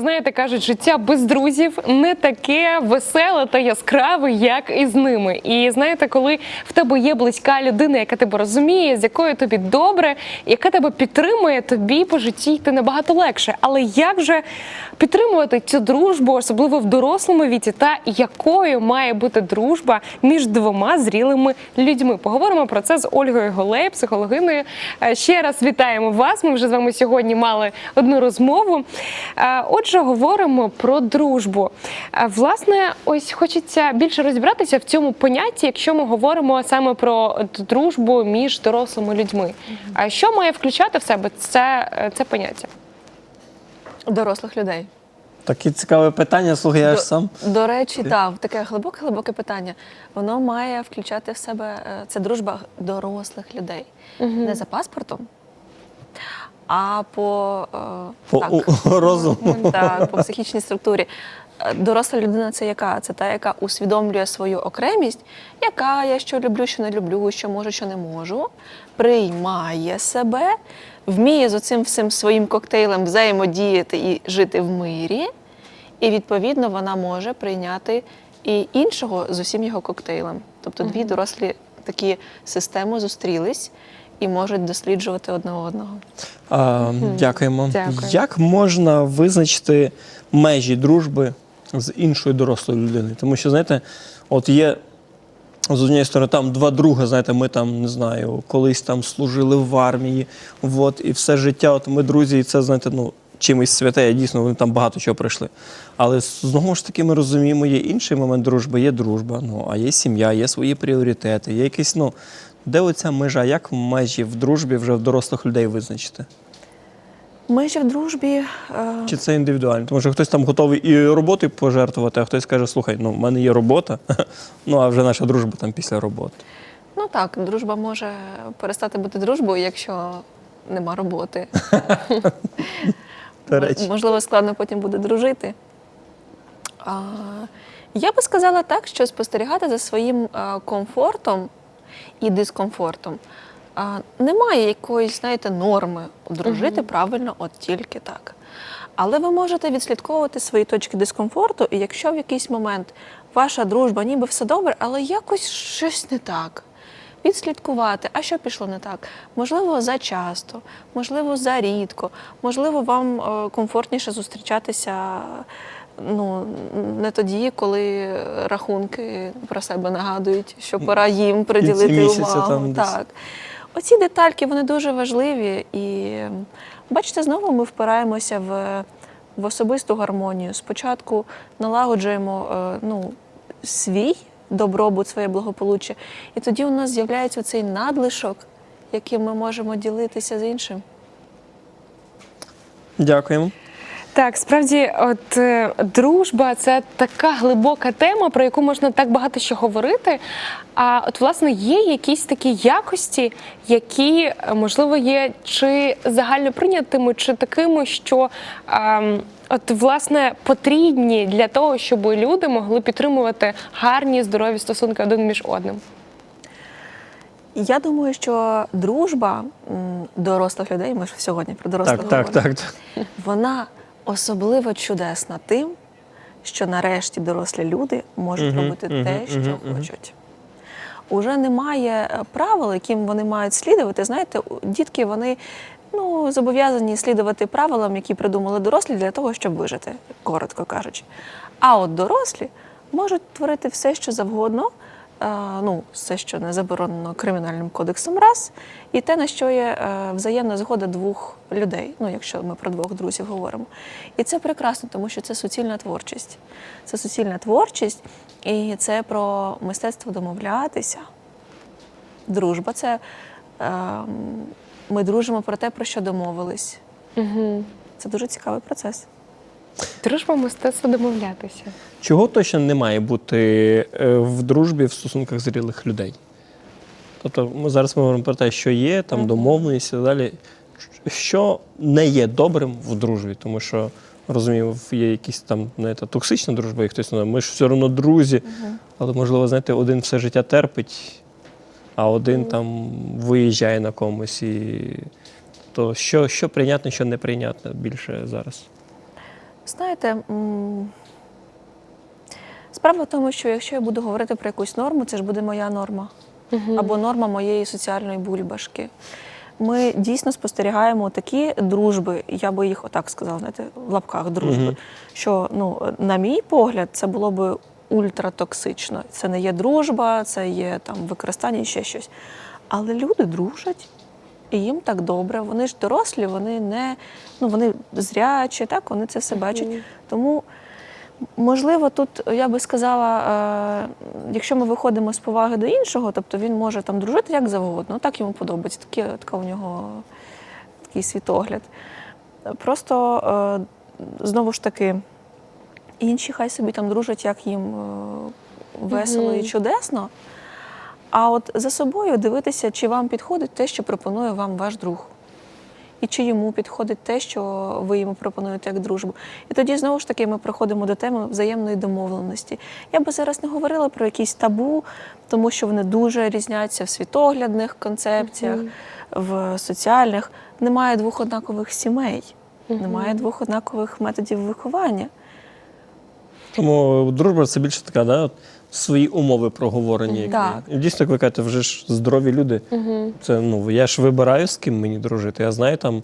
Знаєте, кажуть, життя без друзів не таке веселе та яскраве, як і з ними. І знаєте, коли в тебе є близька людина, яка тебе розуміє, з якою тобі добре, яка тебе підтримує, тобі по житті йти набагато легше. Але як же підтримувати цю дружбу, особливо в дорослому віці, та якою має бути дружба між двома зрілими людьми? Поговоримо про це з Ольгою Голей, психологиною. Е, Ще раз вітаємо вас. Ми вже з вами сьогодні мали одну розмову. Е, Отже, говоримо про дружбу. Е, Власне, ось хочеться більше розібратися в цьому понятті, якщо ми говоримо саме про дружбу між дорослими людьми. А що має включати в себе це, е, це поняття? Дорослих людей. Таке цікаве питання, слухай, я До- ж сам. До речі, так, таке глибоке, глибоке питання. Воно має включати в себе е, це дружба дорослих людей. Не за паспортом, а по, е, По так, у- розуму. Так, по психічній структурі. Е, Доросла людина це яка? Це та, яка усвідомлює свою окремість, яка я що люблю, що не люблю, що можу, що не можу, приймає себе, вміє з оцим всім своїм коктейлем взаємодіяти і жити в мирі. І відповідно вона може прийняти і іншого з усім його коктейлем. Тобто дві дорослі такі системи зустрілись і можуть досліджувати одне одного. А, дякуємо. Дякую. Як можна визначити межі дружби з іншою дорослою людиною? Тому що, знаєте, от є з однієї сторони, там два друга, знаєте, ми там не знаю, колись там служили в армії, от, і все життя, от ми друзі, і це, знаєте, ну. Чимось святе, дійсно, вони там багато чого пройшли. Але знову ж таки, ми розуміємо, є інший момент дружби, є дружба, ну, а є сім'я, є свої пріоритети, є якісь, ну, де оця межа, як межі в дружбі вже в дорослих людей визначити? Межі в дружбі. е, Чи це індивідуально? Тому що хтось там готовий і роботою пожертвувати, а хтось каже, слухай, ну в мене є робота, ну а вже наша дружба там після роботи. Ну так, дружба може перестати бути дружбою, якщо нема роботи. До речі. Можливо, складно потім буде дружити. А, я би сказала так, що спостерігати за своїм комфортом і дискомфортом. А, немає якоїсь, знаєте, норми дружити правильно, от тільки так. Але ви можете відслідковувати свої точки дискомфорту, і якщо в якийсь момент ваша дружба, ніби все добре, але якось щось не так. Відслідкувати, а що пішло не так? Можливо, зачасто, можливо, зарідко, можливо, вам е, комфортніше зустрічатися ну, не тоді, коли рахунки про себе нагадують, що пора їм приділити увагу. там так. Оці детальки вони дуже важливі, і бачите, знову ми впираємося в, в особисту гармонію. Спочатку налагоджуємо е, ну, свій добробут, своє благополуччя, і тоді у нас з'являється цей надлишок, яким ми можемо ділитися з іншим. Дякуємо. Так, справді, от е, дружба це така глибока тема, про яку можна так багато що говорити. А от власне є якісь такі якості, які е, можливо є чи загально прийнятими, чи такими, що ем, от власне потрібні для того, щоб люди могли підтримувати гарні здорові стосунки один між одним. Я думаю, що дружба дорослих людей, ми ж сьогодні про дорослих Так, так, так, так. вона особливо чудесна тим, що нарешті дорослі люди можуть Мгм, робити мгм, те, що мгм. хочуть. Уже немає е, правил, яким вони мають слідувати. Знаєте, дітки вони ну, зобов'язані слідувати правилам, які придумали дорослі для того, щоб вижити, коротко кажучи. А от дорослі можуть творити все, що завгодно, ну, все, що не заборонено кримінальним кодексом, раз, і те, на що є е, взаємна згода двох людей, ну, якщо ми про двох друзів говоримо. І це прекрасно, тому що це суцільна творчість. Це суцільна творчість, і це про мистецтво домовлятися. Дружба це е, ми дружимо про те, про що домовились. Угу. Це дуже цікавий процес. Дружба мистецтво домовлятися. Чого точно не має бути е, в дружбі в стосунках зрілих людей? Тобто ми зараз ми говоримо про те, що є, там домовленість і так далі. Що не є добрим в дружбі, тому що розумію, є якісь там знаєте, токсична дружба, і хтось ну, ми ж все одно друзі, але можливо, знаєте, один все життя терпить, а один там виїжджає на комусь. І... То що, що прийнятно, що неприйнятно більше зараз? Знаєте, справа в тому, що якщо я буду говорити про якусь норму, це ж буде моя норма або норма моєї соціальної бульбашки. Ми дійсно спостерігаємо такі дружби, я би їх отак сказала, знаєте, в лапках дружби, Мгм. що, ну, на мій погляд, це було би ультратоксично. Це не є дружба, це є там використання і ще щось. Але люди дружать, і їм так добре. Вони ж дорослі, вони не ну вони зрячі, так вони це все бачать. Тому, можливо, тут я би сказала, е, якщо ми виходимо з поваги до іншого, тобто він може там дружити як завгодно, так йому подобається, такі, така у нього такий світогляд. Просто е, знову ж таки, інші хай собі там дружать, як їм е, весело і чудесно. А от за собою дивитися, чи вам підходить те, що пропонує вам ваш друг. І чи йому підходить те, що ви йому пропонуєте як дружбу. І тоді знову ж таки ми приходимо до теми взаємної домовленості. Я би зараз не говорила про якісь табу, тому що вони дуже різняться в світоглядних концепціях, в соціальних. Немає двох однакових сімей, немає двох однакових методів виховання. Тому дружба це більше така, да, от свої умови проговорені. які- Так. І дійсно, як ви кажете, вже ж здорові люди. Це ну я ж вибираю, з ким мені дружити. Я знаю там.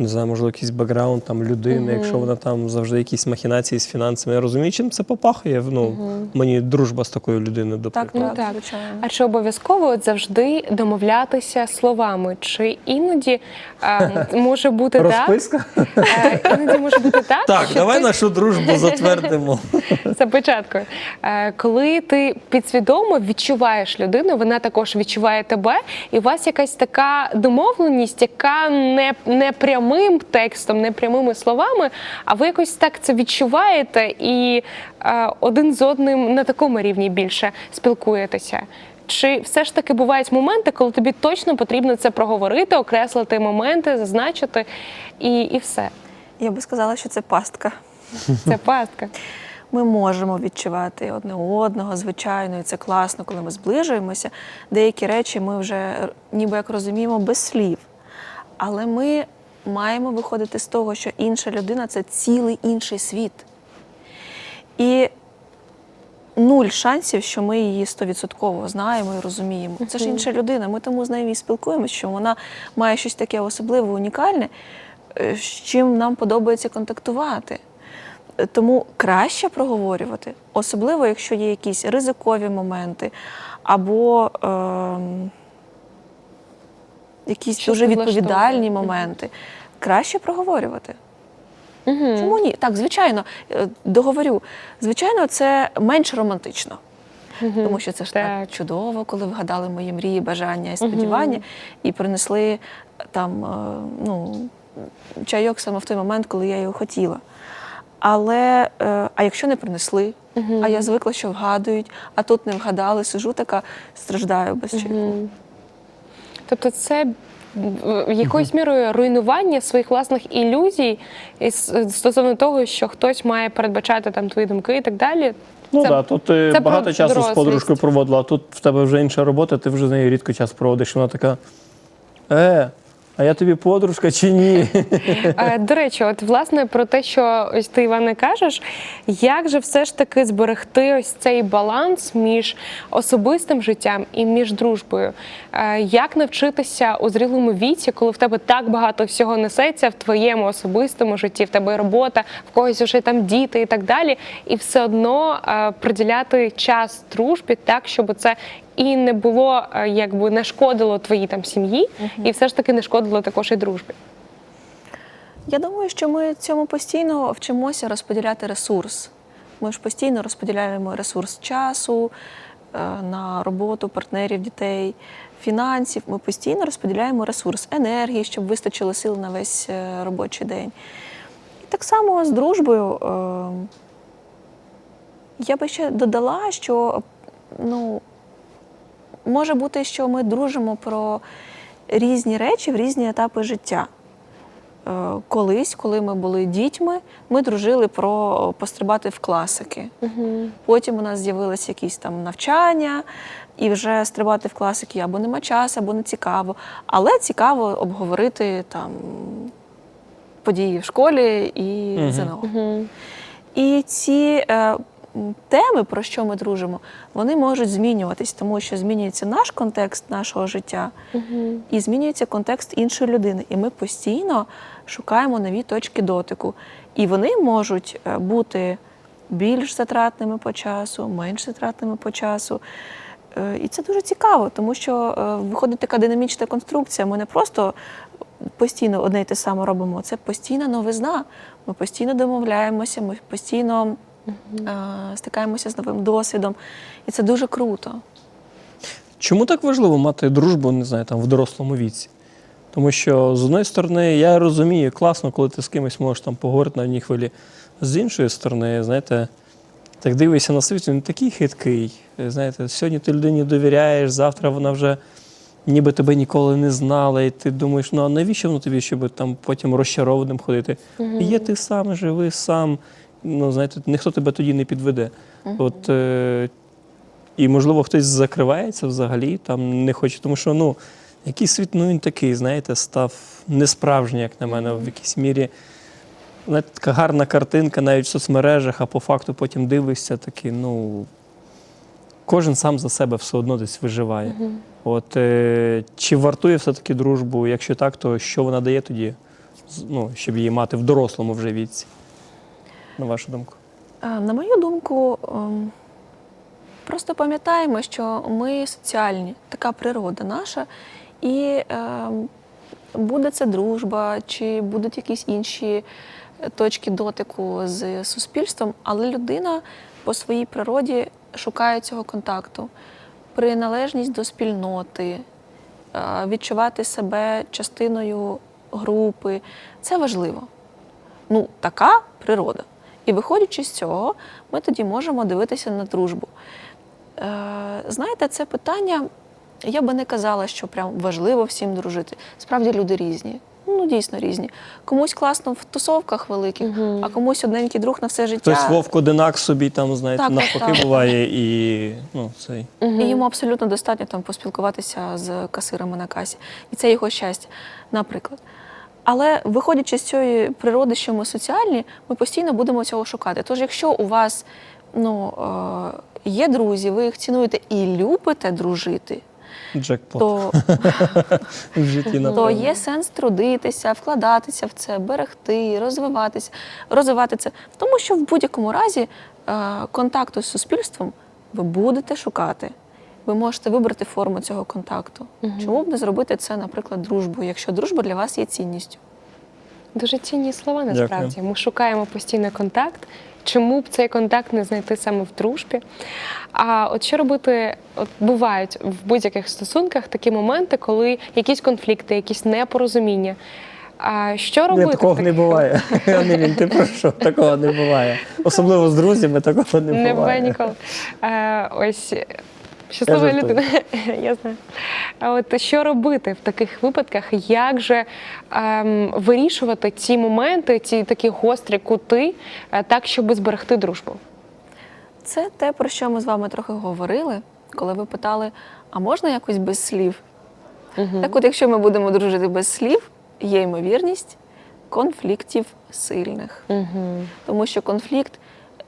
Не знаю, можливо, якийсь бекграунд там людини, якщо вона там завжди якісь махінації з фінансами. Я розумію, чим це попахує. Ну, мені дружба з такою людиною, до Так. Ну, так. А чи обов'язково от завжди домовлятися словами? Чи іноді е, може бути так? Розписка? Е, іноді може бути так, Так, що давай ти нашу дружбу затвердимо. за початку. Е, Коли ти підсвідомо відчуваєш людину, вона також відчуває тебе, і у вас якась така домовленість, яка не, не прямим текстом, не прямими словами, а ви якось так це відчуваєте і е, один з одним на такому рівні більше спілкуєтеся. Чи все ж таки бувають моменти, коли тобі точно потрібно це проговорити, окреслити моменти, зазначити і, і все. Я би сказала, що це пастка. Це пастка. Ми можемо відчувати одне одного, звичайно, і це класно, коли ми зближуємося. Деякі речі ми вже ніби як розуміємо без слів. Але ми маємо виходити з того, що інша людина це цілий інший світ. І нуль шансів, що ми її стовідсотково знаємо і розуміємо. Це ж інша людина. Ми тому з нею і спілкуємося, що вона має щось таке особливе, унікальне, е, з чим нам подобається контактувати. Е, Тому краще проговорювати, особливо якщо є якісь ризикові моменти або ем, якісь Що дуже відповідальні моменти. Краще проговорювати. Угу. Чому ні? Так, звичайно, е, договорю. Звичайно, це менш романтично. Тому що це ж так. Так. чудово, коли вгадали мої мрії, бажання і сподівання, і принесли е, там е, ну, чайок саме в той момент, коли я його хотіла. Але а якщо не принесли, а я звикла, що вгадують, а тут не вгадали, сижу така, страждаю без чайку. Тобто це якоюсь мірою руйнування своїх власних ілюзій із- стосовно того, що хтось має передбачати там твої думки і так далі. Ну так, так, тут ти це багато часу часу з подружкою проводила, а тут в тебе вже інша робота, ти вже з нею рідко час проводиш. Вона така. Е, а я тобі подружка чи ні? Е, До речі, от власне про те, що ось ти Іване кажеш, як же все ж таки зберегти ось цей баланс між особистим життям і між дружбою? Е, Як навчитися у зрілому віці, коли в тебе так багато всього несеться в твоєму особистому житті, в тебе робота, в когось вже там діти і так далі, і все одно е, приділяти час дружбі так, щоб це і не було е, якби не шкодило твоїй там сім'ї, і все ж таки не шкодило також і дружбі. Я думаю, що ми цьому постійно вчимося розподіляти ресурс. Ми ж постійно розподіляємо ресурс часу е, на роботу партнерів, дітей, фінансів. Ми постійно розподіляємо ресурс енергії, щоб вистачило сил на весь е, робочий день. І так само з дружбою. Я би ще додала, що ну, може бути, що ми дружимо про різні речі в різні етапи життя. Е, Колись, коли ми були дітьми, ми дружили про пострибати в класики. Потім у нас з'явилися якісь там навчання, і вже стрибати в класики або нема часу, або не цікаво. Але цікаво обговорити там події в школі і Мгм. ЗНО. Угу. І ці е, теми, про що ми дружимо, вони можуть змінюватись, тому що змінюється наш контекст нашого життя Угу. і змінюється контекст іншої людини. І ми постійно шукаємо нові точки дотику. І вони можуть е, бути більш затратними по часу, менш затратними по часу. Е, І це дуже цікаво, тому що е, виходить така динамічна конструкція. Ми не просто постійно одне й те саме робимо, це постійна новизна. Ми постійно домовляємося, ми постійно стикаємося з новим досвідом. І це дуже круто. Чому так важливо мати дружбу, не знаю, там в дорослому віці? Тому що з одної сторони, я розумію, класно, коли ти з кимось можеш там поговорити на одній хвилі. З іншої сторони, знаєте, так дивишся на світ, він такий хиткий. Знаєте, сьогодні ти людині довіряєш, завтра вона вже ніби тебе ніколи не знала, і ти думаєш, ну а навіщо воно тобі, щоб там потім розчарованим ходити? Є ти сам, живи сам. Ну, знаєте, ніхто тебе тоді не підведе. От, е, і, можливо, хтось закривається взагалі, там не хоче, тому що ну, якийсь світ, ну він такий, знаєте, став несправжній, як на мене, в якійсь мірі. Знаєте, така гарна картинка навіть в соцмережах, а по факту потім дивишся, такий, ну. Кожен сам за себе все одно десь виживає. От, е, чи вартує все-таки дружбу? Якщо так, то що вона дає тоді, ну, щоб її мати в дорослому вже віці? На вашу думку? Е, На мою думку, ем, просто пам'ятаємо, що ми соціальні, така природа наша, і ем, буде це дружба, чи будуть якісь інші е, точки дотику з суспільством, але людина по своїй природі шукає цього контакту, приналежність до спільноти, е, відчувати себе частиною групи. Це важливо ну, така природа. І виходячи з цього, ми тоді можемо дивитися на дружбу. Е, знаєте, це питання, я би не казала, що прям важливо всім дружити. Справді люди різні. Ну, дійсно різні. Комусь класно в тусовках великих, Мгм. а комусь одненький друг на все життя. Хтось вовк одинак собі там, знаєте, Так, навпаки так. буває і ну, цей. І йому абсолютно достатньо там поспілкуватися з касирами на касі. І це його щастя, наприклад. Але виходячи з цієї природи, що ми соціальні, ми постійно будемо цього шукати. Тож, якщо у вас ну, е, є друзі, ви їх цінуєте і любите дружити, Джекпот то, в житті то є сенс трудитися, вкладатися в це, берегти, розвиватися, розвивати це. Тому що в будь-якому разі е, контакту з суспільством ви будете шукати. Ви можете вибрати форму цього контакту. Чому б не зробити це, наприклад, дружбою, якщо дружба для вас є цінністю? Дуже цінні слова Дякую. насправді. Ми шукаємо постійно контакт. Чому б цей контакт не знайти саме в дружбі? А от що робити? От бувають в будь-яких стосунках такі моменти, коли якісь конфлікти, якісь непорозуміння. А що робити? Ні, такого в не буває. Анелін, ти про що? Такого не буває. Особливо з друзями такого не, Не буває буває. ніколи. Е, ось щаслива людина. Я знаю. А от що робити в таких випадках? Як же ем, вирішувати ці моменти, ці такі гострі кути, е, так, щоб зберегти дружбу? Це те, про що ми з вами трохи говорили, коли ви питали, а можна якось без слів? Так от, якщо ми будемо дружити без слів, є ймовірність конфліктів сильних. Угу. Тому що конфлікт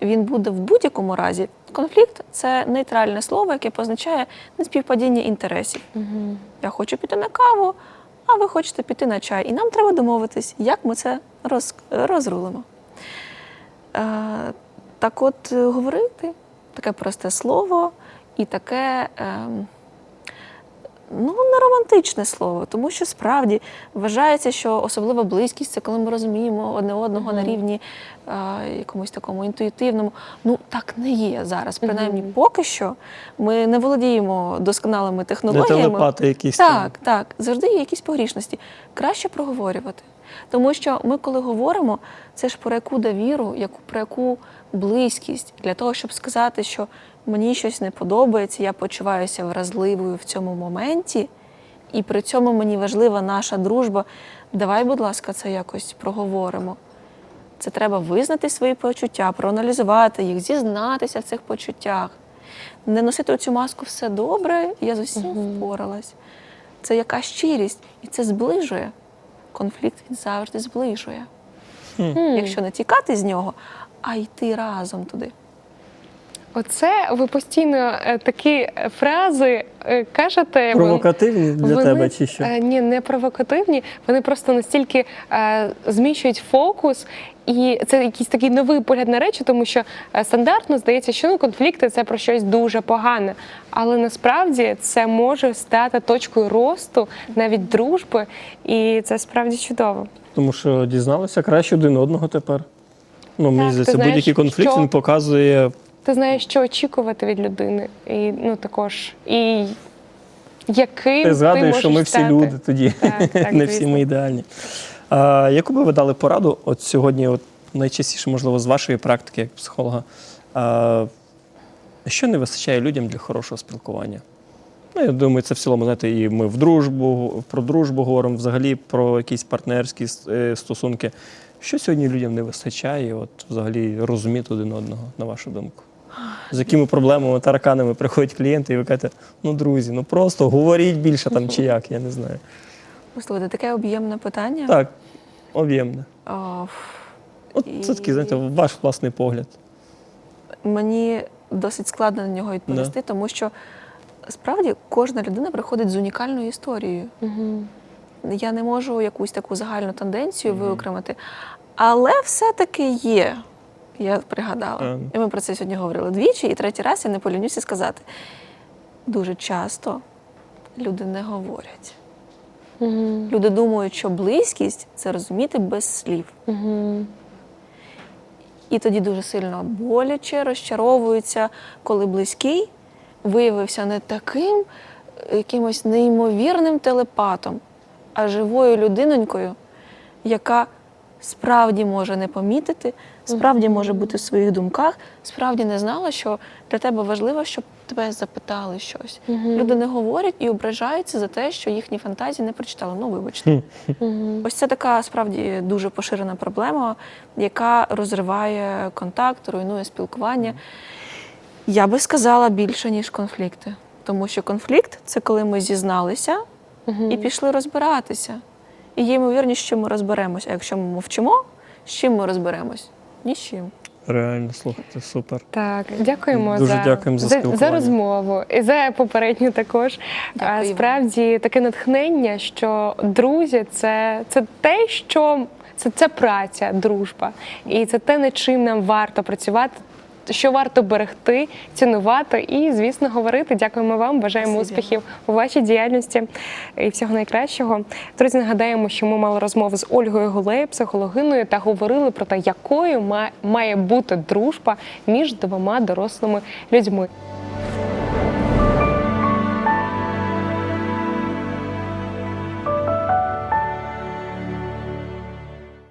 він буде в будь-якому разі. Конфлікт це нейтральне слово, яке позначає неспівпадіння інтересів. Угу. Я хочу піти на каву, а ви хочете піти на чай. І нам треба домовитись, як ми це роз, розрулимо. Е, так от, е, говорити таке просте слово і таке. ем, Ну, не романтичне слово, тому що справді вважається, що особлива близькість це коли ми розуміємо одне одного на рівні е, якомусь такому інтуїтивному. Ну так не є зараз. Принаймні, поки що ми не володіємо досконалими технологіями. Не телепати якісь там. Так, так, завжди є якісь погрішності. Краще проговорювати. Тому що ми, коли говоримо, це ж про яку довіру, яку про яку близькість, для того, щоб сказати, що мені щось не подобається, я почуваюся вразливою в цьому моменті, і при цьому мені важлива наша дружба. Давай, будь ласка, це якось проговоримо. Це треба визнати свої почуття, проаналізувати їх, зізнатися в цих почуттях. Не носити цю маску все добре, я з усім впоралась. Це яка щирість, і це зближує. Конфлікт він завжди зближує. якщо не тікати з нього, а йти разом туди. Оце ви постійно е, такі е, фрази е, кажете. Провокативні для вони, тебе чи що? Ні, не провокативні. Вони просто настільки е, зміщують фокус, і це якийсь такий новий погляд на речі, тому що стандартно здається, що ну, конфлікти це про щось дуже погане. Але насправді це може стати точкою росту, навіть дружби, і це справді чудово. Тому що дізналися краще один одного тепер. Ну, мені здається, будь-який конфлікт що- він показує Ти знаєш, що очікувати від людини, і ну також і яким Ти згадуєш, можеш що ми всі стати. люди тоді, Так, так, не всі ми ідеальні. А, яку би ви дали пораду от сьогодні, от найчастіше, можливо, з вашої практики як психолога, а, що не вистачає людям для хорошого спілкування? Ну, я думаю, це в цілому, знаєте, і ми в дружбу, про дружбу говоримо, взагалі про якісь партнерські е, стосунки. Що сьогодні людям не вистачає, от взагалі розуміти один одного, на вашу думку? З якими проблемами, тараканами приходять клієнти, і ви кажете, ну друзі, ну просто говоріть більше там чи як, я не знаю. Послухайте, таке об'ємне питання. Так, об'ємне. О, От це такий, знаєте, ваш власний погляд. мені досить складно на нього відповісти, тому що справді кожна людина приходить з унікальною історією. Мгм. Я не можу якусь таку загальну тенденцію виокремити, але все-таки є. Я пригадала. Ем. І ми про це сьогодні говорили двічі, і третій раз я не полінюся сказати. Дуже часто люди не говорять. Мгм. Люди думають, що близькість це розуміти без слів. Мгм. І тоді дуже сильно боляче розчаровуються, коли близький виявився не таким е, якимось неймовірним телепатом, а живою людинонькою, яка справді може не помітити, справді може бути в своїх думках, справді не знала, що для тебе важливо, щоб тебе запитали щось. Люди не говорять і ображаються за те, що їхні фантазії не прочитали. Ну, вибачте. Ось це така справді дуже поширена проблема, яка розриває контакт, руйнує спілкування. Я би сказала більше, ніж конфлікти. Тому що конфлікт це коли ми зізналися і пішли розбиратися. І є ймовірність, що ми розберемося. А якщо ми мовчимо, з чим ми розберемось? Ні з. Реально, слухайте, супер. Так, дякуємо Дуже за, дякуємо за за, спілкування. розмову і за попередню також. Дякую Справді таке натхнення, що друзі, це, це те, що це, це праця, дружба, і це те, над чим нам варто працювати. Що варто берегти, цінувати і, звісно, говорити. Дякуємо вам. Бажаємо Спасибо. успіхів у вашій діяльності і всього найкращого. Друзі, нагадаємо, що ми мали розмову з Ольгою Гулею, психологиною, та говорили про те, якою має бути дружба між двома дорослими людьми.